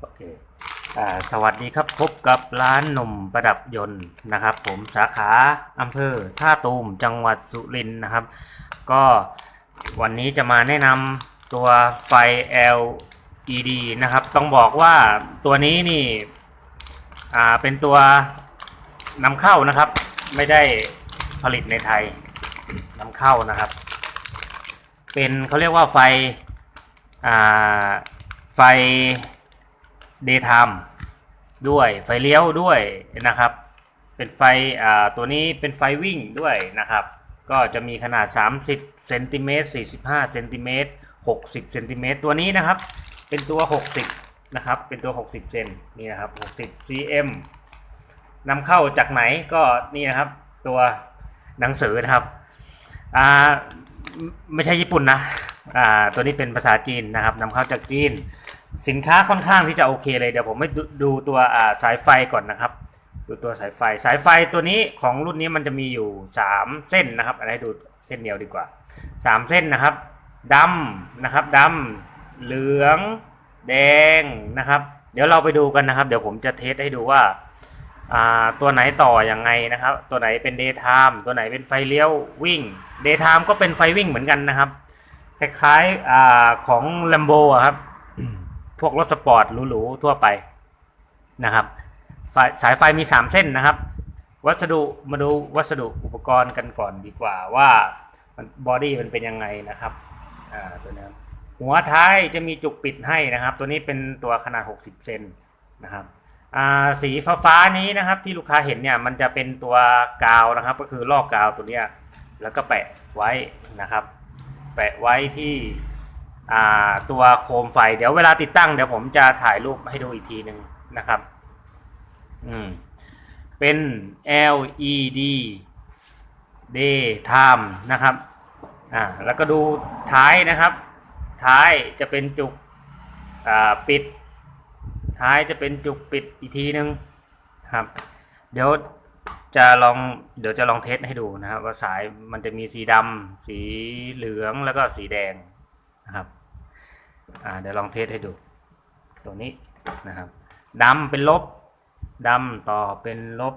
โอเคอ่าสวัสดีครับพบกับร้านหนุ่มประดับยนต์นะครับ ผมสาขาอำเภอท่าตูมจังหวัดสุรินทร์นะครับ ก็วันนี้จะมาแนะนำตัวไฟ LED นะครับ ต้องบอกว่าตัวนี้นี่อ่าเป็นตัวนำเข้านะครับ ไม่ได้ผลิตในไทยนำเข้านะครับ เป็นเขาเรียกว่าไฟอ่าไฟ daytime ด้วยไฟเลี้ยวด้วยนะครับ เป็นไฟตัวนี้เป็นไฟวิ่งด้วยนะครับ ก็จะมีขนาด 30เซนติเมตร45เซนติเมตร60เซนติเมตรตัวนี้นะครับ เป็นตัว 60 นะครับ เป็นตัว 60เซนนี่นะครับ60 cm นำเข้าจากไหนก็นี่นะครับตัวหนังสือนะครับอ่าไม่ไม่ใช่ญี่ปุ่นนะอ่าตัวนี้เป็นภาษาจีนนะครับนำเข้าจากจีน สินค้าค่อนข้างที่จะโอเคเลยเดี๋ยวผมไม่ดูดตัวสายไฟก่อนนะครับ ดูตัวสายไฟสายไฟตัวนี้ของรุ่นนี้มันจะมีอยู่ 3 เส้นนะครับอะไรดูเส้นเดียวดีกว่า 3 เส้นนะครับดำนะครับดำเหลืองแดงนะครับ เดี๋ยวเราไปดูกันนะครับ เดี๋ยวผมจะเทสให้ดูว่าตัวไหนต่ออยังไงนะครับ ตัวไหนเป็น daytime ตัวไหนเป็นไฟเลี้ยววิ่ง daytime ก็เป็นไฟวิ่งเหมือนกันนะครับ คล้ายๆอของ Lambo ครับ พวกรถสปอร์ตหรูๆทั่วไปนะครับสายไฟมี 3 เส้นนะครับ วัสดุมาดูวัสดุอุปกรณ์กันก่อนดีกว่าว่ามันบอดี้มันเป็นยังไงนะครับอ่าตัวนี้หัวท้ายจะมีจุกปิดให้นะครับ ตัวนี้เป็นตัวขนาด 60 เซนนะครับสีฟ้าฟ้านี้นะครับที่ลูกค้าเห็นเนี่ยมันจะเป็นตัวกาวนะครับ ก็คือลอกกาวตัวเนี้ยแล้วก็แปะไว้นะครับ แปะไว้ที่ ตัวโคมไฟ เดี๋ยวเวลาติดตั้งเดี๋ยวผมจะถ่ายรูปให้ดูอีกทีหนึ่งนะครับ อืม เป็น LED daytime นะครับ อ่า แล้วก็ดูท้ายนะครับ ท้ายจะเป็นจุก อ่า ปิด ท้ายจะเป็นจุกปิดอีกทีหนึ่งครับ เดี๋ยวจะลอง เดี๋ยวจะลองเทสให้ดูนะครับ ว่าสายมันจะมีสีดำ สีเหลือง แล้วก็สีแดงนะครับ อ่าเดี๋ยวลองเทสให้ดูตัวนี้นะครับดำเป็นลบดำต่อเป็นลบ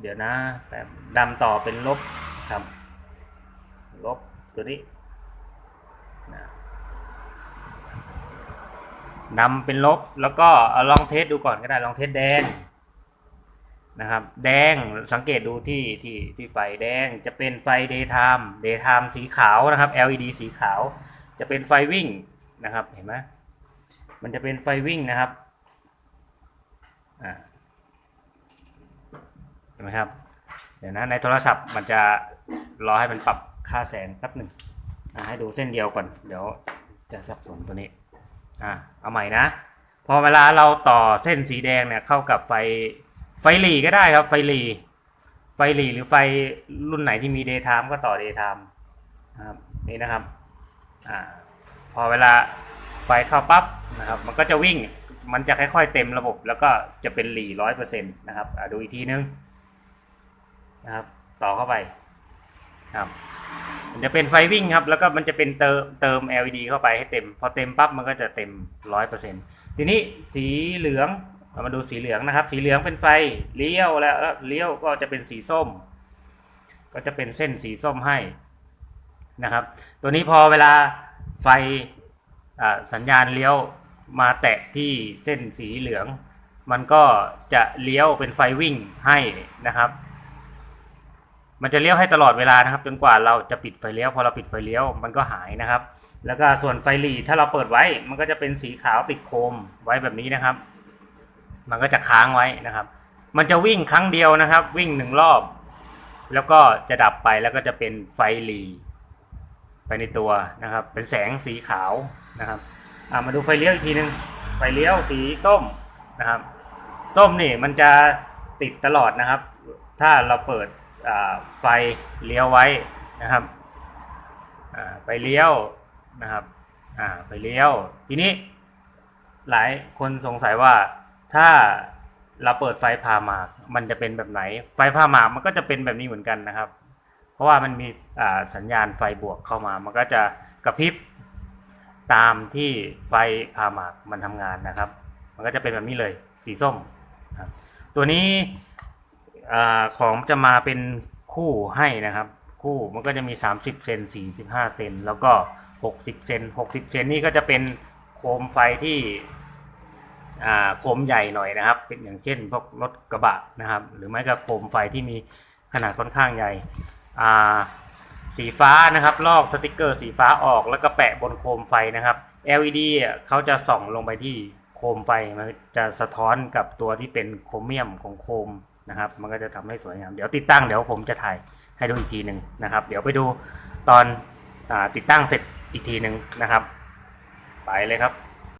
เดี๋ยวนะแต่ดำต่อเป็นลบครับลบตัวนี้นะดำเป็นลบแล้วก็ลองเทสดูก่อนก็ได้ลองเทสแดงนะครับ แดงสังเกตดูที่ที่ที่ไฟแดงจะเป็นไฟ daytime daytime สีขาวนะครับ LED สีขาว จะเป็นไฟวิ่ง นะครับเห็นไหมมันจะเป็นไฟวิ่งนะครับเห็นไหมครับ เดี๋ยวนะในโทรศัพท์มันจะรอให้มันปรับค่าแสงแป๊บหนึ่งให้ดูเส้นเดียวก่อน เดี๋ยวจะสับสนตัวนี้อ่าเอาใหม่นะ พอเวลาเราต่อเส้นสีแดงเนี่ยเข้ากับไฟไฟหลีก็ได้ครับ ไฟหลีไฟหลีหรือไฟรุ่นไหนที่มี daytime ก็ต่อ daytime นะครับนี่นะครับอ่า พอเวลาไฟเข้าปั๊บนะครับมันก็จะวิ่งมันจะค่อยๆเต็มระบบ แล้วก็จะเป็นหลีร้อยเปอร์เซ็นต์นะครับดูอีกทีนึงนะครับต่อเข้าไปครับมันจะเป็นไฟวิ่งครับ แล้วก็มันจะเป็นเติมเติม LED เข้าไปให้เต็ม พอเต็มปั๊บมันก็จะเต็มร้อยเปอร์เซ็นต์ทีนี้สีเหลืองเรามาดูสีเหลืองนะครับ สีเหลืองเป็นไฟเลี้ยวแล้วแล้วเลี้ยวก็จะเป็นสีส้ม ก็จะเป็นเส้นสีส้มให้นะครับ ตัวนี้พอเวลา ไฟสัญญาณเลี้ยวมาแตะที่เส้นสีเหลือง มันก็จะเลี้ยวเป็นไฟวิ่งให้นะครับ มันจะเลี้ยวให้ตลอดเวลานะครับ จนกว่าเราจะปิดไฟเลี้ยวพอเราปิดไฟเลี้ยวมันก็หายนะครับ แล้วก็ส่วนไฟหลีถ้าเราเปิดไว้ มันก็จะเป็นสีขาวติดโคมไว้แบบนี้นะครับ มันก็จะค้างไว้นะครับ มันจะวิ่งครั้งเดียวนะครับ วิ่งหนึ่งรอบ แล้วก็จะดับไปแล้วก็จะเป็นไฟหลี ไปในตัวนะครับ เป็นแสงสีขาวนะครับามาดูไฟเลี้ยวอีกทีหนึ่งไฟเลี้ยวสีส้มนะครับ ส้มนี่มันจะติดตลอดนะครับ ถ้าเราเปิดไฟเลี้ยวไว้นะครับไฟเลี้ยวนะครับไฟเลี้ยว ทีนี้หลายคนสงสัยว่าถ้าเราเปิดไฟพาหมากมันจะเป็นแบบไหน ไฟพาหมากมันก็จะเป็นแบบนี้เหมือนกันนะครับ เพราะว่ามันมีสัญญาณไฟบวกเข้ามา มันก็จะกระพริบตามที่ไฟพาหมากมันทำงานนะครับ มันก็จะเป็นแบบนี้เลยสีส้ม ตัวนี้อของจะมาเป็นคู่ให้นะครับ คู่มันก็จะมี 30 เซน 45 เซน แล้วก็ 60 เซน 60 เซนนี่ก็จะเป็นโคมไฟที่โคมใหญ่หน่อยนะครับ เป็นอย่างเช่นพวกรถกระบะนะครับ หรือไม่ก็โคมไฟที่มีขนาดค่อนข้างใหญ่ สีฟ้านะครับ ลอกสติกเกอร์สีฟ้าออกแล้วก็แปะบนโคมไฟนะครับ LED เขาจะส่องลงไปที่โคมไฟมันจะสะท้อนกับตัวที่เป็นโครเมียมของโคมนะครับ มันก็จะทำให้สวยงาม เดี๋ยวติดตั้งเดี๋ยวผมจะถ่ายให้ดูอีกทีหนึ่งนะครับ เดี๋ยวไปดูตอนอติดตั้งเสร็จอีกทีหนึ่งนะครับ ไปเลยครับ